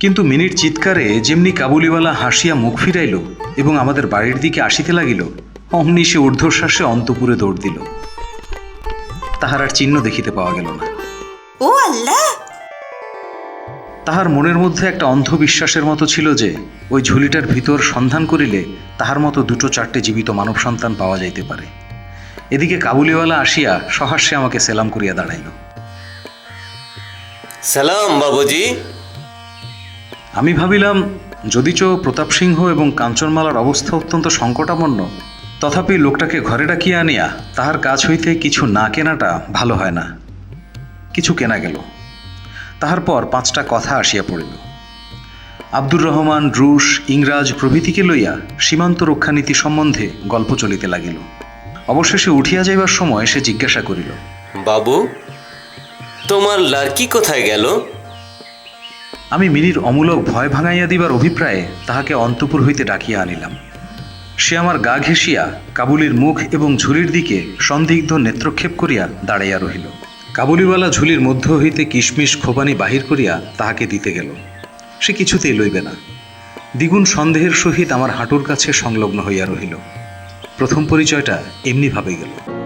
কিন্তু মিনির চিৎকারে যেমনি কাবুলিওয়ালা হাসিয়া মুখ ফিরাইল এবং আমাদের বাড়ির দিকে আসিতে লাগিল অমনি সে ঊর্ধ্বশ্বাসে অন্তপুরে দৌড় দিল। তাহার আর চিহ্ন দেখিতে পাওয়া গেল না। ও আল্লাহ! তাহার মনের মধ্যে একটা অন্ধবিশ্বাসের মতো ছিল যে ওই ঝুলিটার ভিতর সন্ধান করিলে তাহার মতো দুটো চারটে জীবিত মানব সন্তান পাওয়া যাইতে পারে। এদিকে কাবুলিওয়ালা আসিয়া সহাস্যে আমাকে সেলাম করিয়া দাঁড়াইল। সালাম বাবুজি। আমি ভাবিলাম, যদিচ প্রতাপ সিংহ এবং কাঞ্চনমালার অবস্থা অত্যন্ত সংকটাপন্ন, তথাপি লোকটাকে ঘরে ডাকিয়া আনিয়া তাহার কাছ হইতে কিছু না কেনাটা ভালো হয় না। কিছু কেনা গেল। তাহার পর পাঁচটা কথা আসিয়া পড়িল। আব্দুর রহমান, রুশ, ইংরাজ প্রভৃতিকে লইয়া সীমান্ত রক্ষানীতি সম্বন্ধে গল্প চলিতে লাগিল। অবশেষে উঠিয়া যাইবার সময় সে জিজ্ঞাসা করিল, বাবু, তোমার লাড়কি কোথায় গেল? আমি মিনির অমূলক ভয় ভাঙাইয়া দিবার অভিপ্রায়ে তাহাকে অন্তপুর হইতে ডাকিয়া আনিলাম। সে আমার গা ঘেঁষিয়া কাবুলির মুখ এবং ঝুলির দিকে সন্দিগ্ধ নেত্রক্ষেপ করিয়া দাঁড়াইয়া রহিল। কাবুলিওয়ালা ঝুলির মধ্য হইতে কিশমিশ খোপানি বাহির করিয়া তাহাকে দিতে গেল। সে কিছুতেই লইবে না। দ্বিগুণ সন্দেহের সহিত আমার হাঁটুর কাছে সংলগ্ন হইয়া রহিল। প্রথম পরিচয়টা এমনিভাবে গেল।